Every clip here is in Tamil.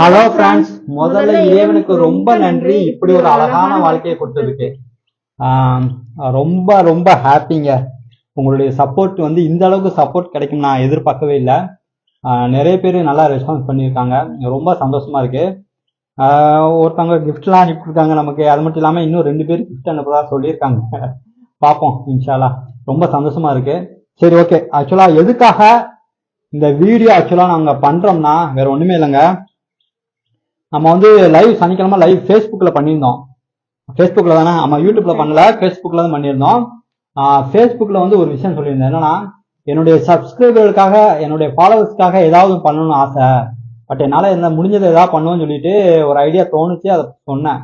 ஹலோ ஃப்ரெண்ட்ஸ் முதல்ல இறைவனுக்கு ரொம்ப நன்றி. இப்படி ஒரு அழகான வாழ்க்கையை கொடுத்ததுக்கு. ரொம்ப ரொம்ப ஹாப்பிங்க. உங்களுடைய சப்போர்ட் வந்து இந்த அளவுக்கு சப்போர்ட் கிடைக்கும் நான் எதிர்பார்க்கவே இல்லை. நிறைய பேர் நல்லா ரெஸ்பான்ஸ் பண்ணியிருக்காங்க. ரொம்ப சந்தோஷமா இருக்கு. ஒருத்தவங்க கிஃப்ட்லாம் அனுப்பியிருக்காங்க நமக்கு. அது மட்டும் இல்லாமல் இன்னும் ரெண்டு பேர் கிஃப்ட் அனுப்புறதா சொல்லியிருக்காங்க. பார்ப்போம் இன்ஷால்லா ரொம்ப சந்தோஷமா இருக்கு. சரி ஓகே ஆக்சுவலாக எதுக்காக இந்த வீடியோ ஆக்சுவலாக நாங்கள் பண்ணுறோம்னா வேற ஒன்றுமே இல்லைங்க. நம்ம வந்து லைவ் சனிக்கிழமை லைவ் ஃபேஸ்புக்கில் பண்ணியிருந்தோம். ஃபேஸ்புக்கில் தானே? நம்ம யூடியூப்ல பண்ணல ஃபேஸ்புக்கில் தான் பண்ணியிருந்தோம். ஃபேஸ்புக்கில் வந்து ஒரு விஷயம் சொல்லியிருந்தேன். என்னன்னா என்னுடைய சப்ஸ்கிரைபர்களுக்காக என்னுடைய ஃபாலோவர்ஸ்க்காக ஏதாவது பண்ணணும்னு ஆசை. பட் என்னால் என்ன முடிஞ்சதை ஏதாவது பண்ணுவேன்னு சொல்லிட்டு ஒரு ஐடியா தோணுச்சு அதை சொன்னேன்.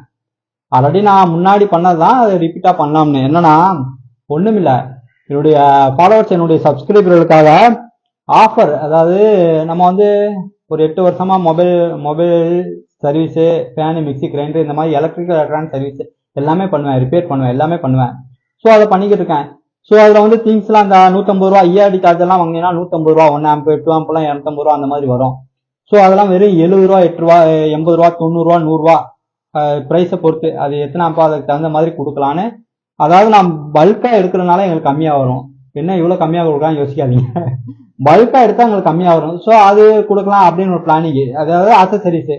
ஆல்ரெடி நான் முன்னாடி பண்ணது தான் அதை ரிப்பீட்டாக பண்ணலாம்னு. என்னன்னா ஒன்றுமில்ல என்னுடைய ஃபாலோவர்ஸ் என்னுடைய சப்ஸ்கிரைபர்களுக்காக ஆஃபர் அதாவது நம்ம வந்து ஒரு எட்டு வருஷமா mobile mobile service fan mixie grinder இந்த மாதிரி எலக்ட்ரிக்கல் எலக்ட்ரானிக் சர்வீஸ் எல்லாமே பண்ணுவேன் ரிப்பேர் பண்ணுவேன் எல்லாமே பண்ணுவேன். ஸோ அதை பண்ணிக்கிட்டு இருக்கேன். ஸோ அதில் வந்து திங்ஸ்லாம் அந்த நூற்றம்பது ரூபா ஐஆர்டி சார்ஜ் எல்லாம் வாங்கினீங்கன்னா நூற்றம்பது ரூபா ஒன் ஆம்பு டூ ஆம்பெல்லாம் இரநூத்தம்பது ரூபா அந்த மாதிரி வரும். ஸோ அதெல்லாம் வெறும் எழுபது ரூபா எட்டு ரூபா எண்பது ரூபா தொண்ணூறுரூவா நூறுரூவா ப்ரைஸை பொறுத்து. அது எத்தனை ஆம்போ அதுக்கு தகுந்த மாதிரி கொடுக்கலான்னு. அதாவது நான் பல்காக எடுக்கிறதுனால எங்களுக்கு கம்மியாக வரும். என்ன இவ்வளோ கம்மியாக கொடுக்கலாம் யோசிக்காதீங்க. பல்காக எடுத்தால் எங்களுக்கு கம்மியாக வரும். ஸோ அது கொடுக்கலாம் அப்படின்னு ஒரு பிளானிங் அதாவது அசசரிஸு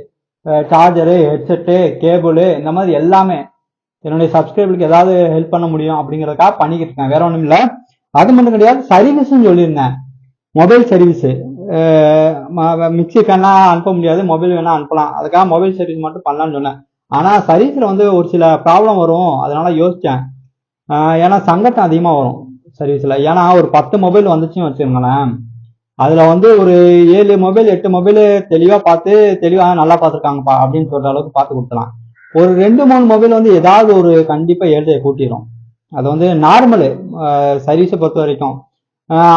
சார்ஜரு ஹெட்செட்டு கேபிள் இந்த மாதிரி எல்லாமே என்னுடைய சப்ஸ்கிரைபருக்கு ஏதாவது ஹெல்ப் பண்ண முடியும் அப்படிங்கிறதுக்காக பண்ணிக்கிட்டு இருக்கேன். வேற ஒன்றும் இல்லை. அது மட்டும் கிடையாது சர்வீஸ்னு சொல்லியிருந்தேன். மொபைல் சர்வீஸு மிக்சி வேணால் அனுப்ப முடியாது. மொபைல் வேணா அனுப்பலாம். அதுக்காக மொபைல் சர்வீஸ் மட்டும் பண்ணலாம்னு சொன்னேன். ஆனால் சர்வீஸில் வந்து ஒரு சில ப்ராப்ளம் வரும். அதனால யோசித்தேன் ஏன்னா சங்கட்டம் அதிகமாக வரும். சர்வீஸில் ஏன்னா ஒரு பத்து மொபைல் வந்துச்சுன்னு வச்சுருங்களேன் அதில் வந்து ஒரு ஏழு மொபைல் எட்டு மொபைல் தெளிவாக பார்த்து தெளிவாக நல்லா பார்த்துருக்காங்கப்பா அப்படின்னு சொல்கிற அளவுக்கு பார்த்து கொடுத்துலாம் ஒரு ரெண்டு மூணு மொபைல் வந்து ஏதாவது ஒரு கண்டிப்பாக ஏழ்றையை கூட்டிடும் அது வந்து நார்மலு சர்வீஸை பொறுத்த வரைக்கும்.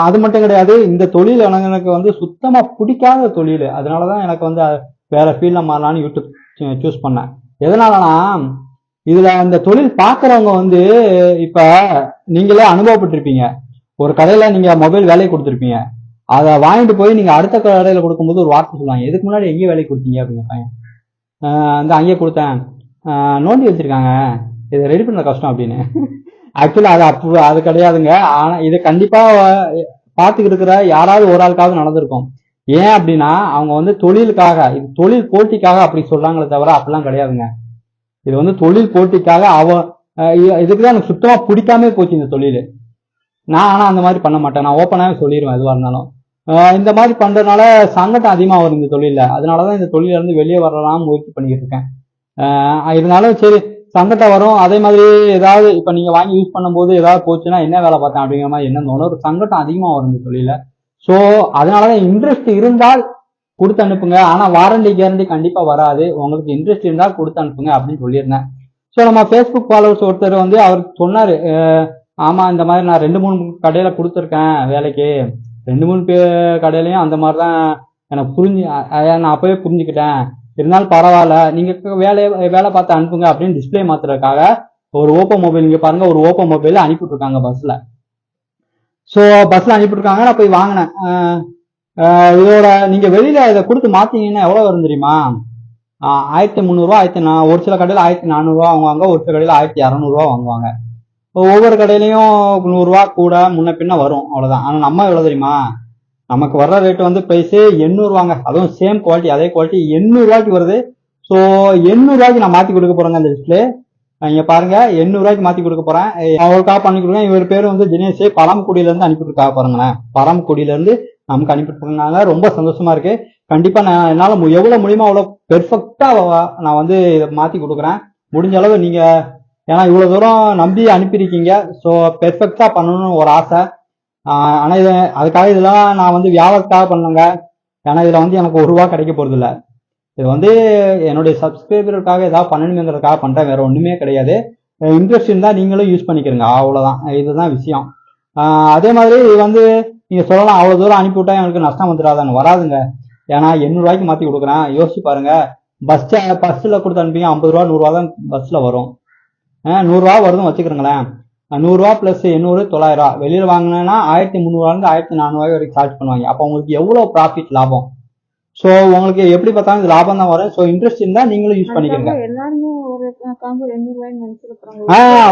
அது மட்டும் கிடையாது இந்த தொழில் எனக்கு வந்து சுத்தமாக பிடிக்காத தொழில். அதனால தான் எனக்கு வந்து வேற ஃபீல்டில் மாறலான்னு யூடியூப் சூஸ் பண்ணேன். எதனாலனா இதில் அந்த தொழில் பார்க்குறவங்க வந்து இப்போ நீங்களே அனுபவப்பட்டிருப்பீங்க. ஒரு கடையில் நீங்கள் மொபைல் வேலையை கொடுத்துருப்பீங்க. அதை வாங்கிட்டு போய் நீங்கள் அடுத்த கடையில் கொடுக்கும்போது ஒரு வார்த்தை சொல்லுவாங்க. எதுக்கு முன்னாடி எங்கேயும் வேலைக்கு கொடுத்தீங்க? அப்படிங்க பையன் அந்த அங்கேயே கொடுத்தேன். நோண்டி வச்சிருக்காங்க. இதை ரெடி பண்ண கஷ்டம் அப்படின்னு. ஆக்சுவலாக அது அப்போ அது கிடையாதுங்க. ஆனால் இது கண்டிப்பாக பார்த்துக்கிட்டு இருக்கிற யாராவது ஒரு ஆளுக்காவது நடந்திருக்கும். ஏன் அப்படின்னா அவங்க வந்து தொழிலுக்காக இது தொழில் போட்டிக்காக அப்படி சொல்றாங்களே தவிர அப்படிலாம் கிடையாதுங்க. இது வந்து தொழில் போட்டிக்காக அவ இதுக்கு தான் எனக்கு சுத்தமாக பிடிக்காம போச்சு இந்த தொழில். நான் ஆனால் அந்த மாதிரி பண்ண மாட்டேன். நான் ஓப்பனாகவே சொல்லிடுவேன் எதுவாக இருந்தாலும். இந்த மாதிரி பண்றதுனால சங்கடம் அதிகமாக வரும் இந்த தொழிலில். அதனால தான் இந்த தொழில இருந்து வெளியே வரலாம் முயற்சி பண்ணிக்கிட்டு இருக்கேன். இருந்தாலும் சரி சங்கடம் வரும். அதே மாதிரி ஏதாவது இப்போ நீங்கள் வாங்கி யூஸ் பண்ணும்போது ஏதாவது போச்சுன்னா என்ன வேலை பார்த்தேன் அப்படிங்கிற மாதிரி என்ன தோணும். ஒரு சங்கடம் அதிகமாக வரும் இந்த தொழில ஸோ அதனால தான் இன்ட்ரெஸ்ட் இருந்தால் கொடுத்து அனுப்புங்க. ஆனால் வாரண்டி கேரண்டி கண்டிப்பாக வராது. உங்களுக்கு இன்ட்ரெஸ்ட் இருந்தால் கொடுத்து அனுப்புங்க அப்படின்னு சொல்லியிருந்தேன். ஸோ நம்ம ஃபேஸ்புக் ஃபாலோவர்ஸ் ஒருத்தர் வந்து அவர் சொன்னார் ஆமாம் இந்த மாதிரி நான் ரெண்டு மூணு கடையில் கொடுத்துருக்கேன் வேலைக்கு. ரெண்டு மூணு பே கடையிலையும் அந்த மாதிரி தான் எனக்கு புரிஞ்சு நான் அப்போவே புரிஞ்சுக்கிட்டேன். இருந்தாலும் பரவாயில்ல நீங்கள் வேலையை வேலை பார்த்து அனுப்புங்க அப்படின்னு டிஸ்ப்ளே மாத்துறதுக்காக ஒரு ஓப்போ மொபைல் இங்கே பாருங்க ஒரு ஓப்போ மொபைல் அனுப்பிவிட்ருக்காங்க பஸ்ஸில் ஸோ பஸ்ஸில் அனுப்பிவிட்ருக்காங்க நான் போய் வாங்கினேன். இதோட நீங்கள் வெளியில் இதை கொடுத்து மாற்றிங்கன்னா எவ்வளோ வரும் தெரியுமா? ஆயிரத்தி முந்நூறுரூவா ஆயிரத்தி நான் ஒரு சில கடையில் ஆயிரத்தி நானூறுரூவா வாங்குவாங்க ஒரு சில கடையில் ஆயிரத்தி இரநூறுவா வாங்குவாங்க. ஒவ்வொரு கடையிலையும் நூறுரூவா கூட முன்ன பின்ன வரும் அவ்வளோதான் ஆனால் நம்ம எவ்வளோ தெரியுமா? நமக்கு வர்ற ரேட் வந்து ப்ரைஸு எண்ணூறுவாங்க அதுவும் சேம் குவாலிட்டி அதே குவாலிட்டி எண்ணூறுவாய்க்கு வருது. ஸோ எண்ணூறுவாய்க்கு நான் மாற்றி கொடுக்க போகிறேங்க அந்த லிஸ்ட்ல இங்கே பாருங்க எண்ணூறுவாய்க்கு மாற்றி கொடுக்க போகிறேன் அவருக்காக பண்ணி கொடுங்க இவர் பேர் வந்து தினேஷ் பரமக்குடியிலேருந்து அனுப்பிட்டுருக்காக பாருங்களேன். பரமக்குடியிலேருந்து நமக்கு அனுப்பிட்டுருக்காங்க ரொம்ப சந்தோஷமா இருக்கு. கண்டிப்பாக நான் என்னால் எவ்வளோ முடியுமோ அவ்வளோ பெர்ஃபெக்டா நான் வந்து இதை மாற்றி கொடுக்குறேன். முடிஞ்ச அளவு நீங்கள் ஏன்னா இவ்வளோ தூரம் நம்பி அனுப்பியிருக்கீங்க. ஸோ பெர்ஃபெக்டா பண்ணணும்னு ஒரு ஆசை. ஆனால் இது அதுக்காக இதெல்லாம் நான் வந்து வியாபாரத்துக்காக பண்ணுங்க. ஏன்னா இதில் வந்து எனக்கு ஒரு ரூபா கிடைக்க போகிறது இல்ல. இது வந்து என்னுடைய சப்ஸ்கிரைபருக்காக ஏதாவது பண்ணணுங்கிறதுக்காக பண்ணுறேன் வேற ஒன்றுமே கிடையாது. இன்ட்ரெஸ்ட் இருந்தால் நீங்களும் யூஸ் பண்ணிக்கிறீங்க. அவ்வளோதான் இதுதான் விஷயம். அதே மாதிரி வந்து நீங்கள் சொல்லலாம் அவ்வளோ தூரம் அனுப்பிவிட்டா எனக்கு நஷ்டம் வந்துடாதாங்க வராதுங்க. ஏன்னா எண்ணூறுவாய்க்கு மாற்றி கொடுக்குறேன். யோசிச்சு பாருங்க. பஸ் பஸ்ஸில் கொடுத்து அனுப்பிங்க ஐம்பது ரூபா நூறுரூவா தான் பஸ்ஸில் வரும். நூறுரூவா வருதுன்னு வச்சுக்கிறோங்களேன். நூறுரூவா ப்ளஸ் எண்ணூறு தொள்ளாயிரம் ரூபா. வெளியில் வாங்கினேன்னா ஆயிரத்தி முந்நூறுவாலேருந்து ஆயிரத்தி நானூறுவா வரைக்கும் சார்ஜ் பண்ணுவாங்க. அப்போ உங்களுக்கு எவ்வளோ ப்ராஃபிட் லாபம்? ஸோ உங்களுக்கு எப்படி பார்த்தாலும் இது லாபம் தான் வரும். ஸோ இன்ட்ரெஸ்ட் இருந்தா நீங்களும் யூஸ் பண்ணிக்கிறீங்க அதுக்காக எல்லாருமே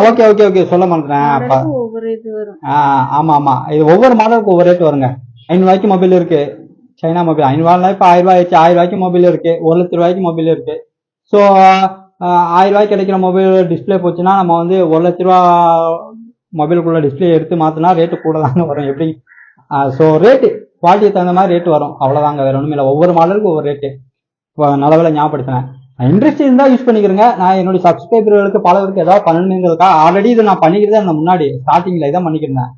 ஓகே ஓகே ஓகே சொல்ல மாட்டேன் ஒவ்வொரு இது வரும். ஆ ஆமா ஆமா. இது ஒவ்வொரு மாடலுக்கு ஒவ்வொரு ரேட் வருங்க. ஐநூறு ரூபாய்க்கு மொபைல் இருக்கு. சைனா மொபைல் ஐநூறு ரூபாய் இப்போ ஆயிரம் ரூபாய் ஆயிரம் ரூபாய்க்கு மொபைல் இருக்கு. ஒரு லட்ச ரூபாய்க்கு மொபைல் இருக்கு. ஸோ ஆயிரம் ரூபாய்க்கு கிடைக்கிற மொபைல் டிஸ்ப்ளே போச்சுன்னா நம்ம வந்து ஒரு லட்ச ரூபா மொபைலுக்குள்ள டிஸ்ப்ளே எடுத்து மாத்தினா ரேட்டு கூட தாங்க வரும். எப்படி? ஸோ ரேட்டு குவாலிட்டிக்கு தகுந்த மாதிரி ரேட் வரும். அவ்வளோதாங்க வேற ஒன்றும் இல்லை ஒவ்வொரு மாடலுக்கு ஒவ்வொரு ரேட்டு இப்போ நல்லவேளை ஞாபகப்படுத்தினேன் இன்ட்ரெஸ்ட் இருந்தால் யூஸ் பண்ணிக்கிறேங்க. நான் என்னுடைய சப்ஸ்கிரைபர்களுக்கு பலருக்கு ஏதாவது பண்ணணுங்கிறதுக்காக ஆல்ரெடி இது நான் பண்ணிக்கிறதே அந்த முன்னாடி ஸ்டார்டிங்கில் இதான் பண்ணிக்கிறேன்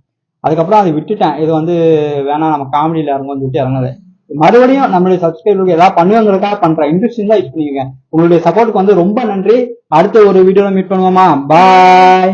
அதுக்கப்புறம் அதை விட்டுட்டேன். இது வந்து வேணாம் நம்ம காமெடியில் இறங்கும் விட்டு இறங்குது மறுபடியும் நம்மளுடைய சப்ஸ்கிரைபருக்கு ஏதாவது பண்ணுவாங்கிறதுக்காக பண்ணுறேன் இன்ட்ரெஸ்ட் இருந்தால் யூஸ் பண்ணிக்கோங்க. உங்களுடைய சப்போர்ட்டுக்கு வந்து ரொம்ப நன்றி. அடுத்த ஒரு வீடியோவில் மீட் பண்ணுவோமா? பாய்